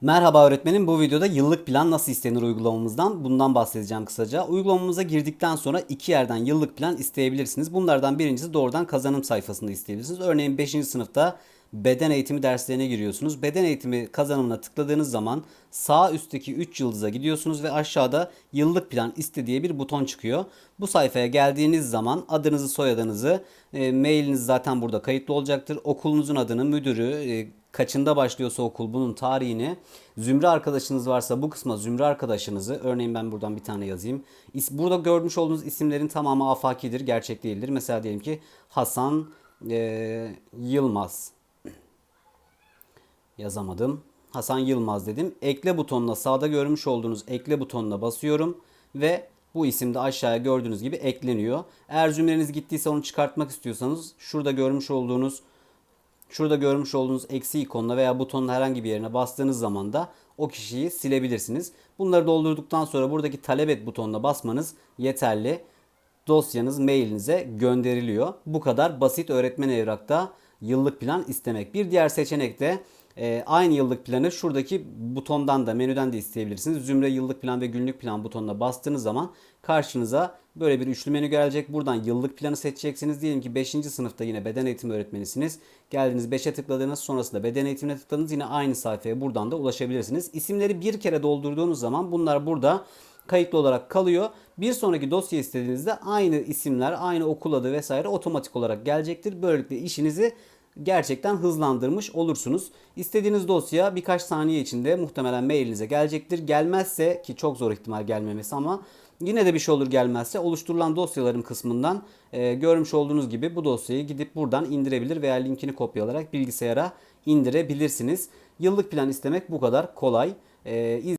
Merhaba öğretmenim. Bu videoda yıllık plan nasıl istenir uygulamamızdan bundan bahsedeceğim kısaca. Uygulamamıza girdikten sonra iki yerden yıllık plan isteyebilirsiniz. Bunlardan birincisi doğrudan kazanım sayfasında isteyebilirsiniz. Örneğin 5. sınıfta beden eğitimi derslerine giriyorsunuz. Beden eğitimi kazanımına tıkladığınız zaman sağ üstteki 3 yıldıza gidiyorsunuz ve aşağıda yıllık plan iste diye bir buton çıkıyor. Bu sayfaya geldiğiniz zaman adınızı, soyadınızı, e, mailiniz zaten burada kayıtlı olacaktır. Okulunuzun adını, müdürü, e, kaçında başlıyorsa okul bunun tarihini, zümre arkadaşınız varsa bu kısma zümre arkadaşınızı, örneğin ben buradan bir tane yazayım. Burada görmüş olduğunuz isimlerin tamamı afakidir, gerçek değildir. Mesela diyelim ki Hasan e, Yılmaz yazamadım. Hasan Yılmaz dedim. Ekle butonuna sağda görmüş olduğunuz ekle butonuna basıyorum ve bu isim de aşağıya gördüğünüz gibi ekleniyor. Eğer zümreniz gittiyse onu çıkartmak istiyorsanız şurada görmüş olduğunuz Şurada görmüş olduğunuz eksi ikonuna veya butonun herhangi bir yerine bastığınız zaman da o kişiyi silebilirsiniz. Bunları doldurduktan sonra buradaki talep et butonuna basmanız yeterli. Dosyanız mailinize gönderiliyor. Bu kadar basit öğretmen evrakta yıllık plan istemek. Bir diğer seçenek de e, aynı yıllık planı şuradaki butondan da menüden de isteyebilirsiniz. Zümre yıllık plan ve günlük plan butonuna bastığınız zaman karşınıza böyle bir üçlü menü gelecek. Buradan yıllık planı seçeceksiniz. Diyelim ki 5. sınıfta yine beden eğitimi öğretmenisiniz. Geldiniz 5'e tıkladınız. Sonrasında beden eğitimine tıkladınız. Yine aynı sayfaya buradan da ulaşabilirsiniz. İsimleri bir kere doldurduğunuz zaman bunlar burada kayıtlı olarak kalıyor. Bir sonraki dosya istediğinizde aynı isimler, aynı okul adı vesaire otomatik olarak gelecektir. Böylelikle işinizi gerçekten hızlandırmış olursunuz. İstediğiniz dosya birkaç saniye içinde muhtemelen mailinize gelecektir. Gelmezse ki çok zor ihtimal gelmemesi ama yine de bir şey olur gelmezse oluşturulan dosyalarım kısmından e, görmüş olduğunuz gibi bu dosyayı gidip buradan indirebilir veya linkini kopyalarak bilgisayara indirebilirsiniz. Yıllık plan istemek bu kadar kolay. E,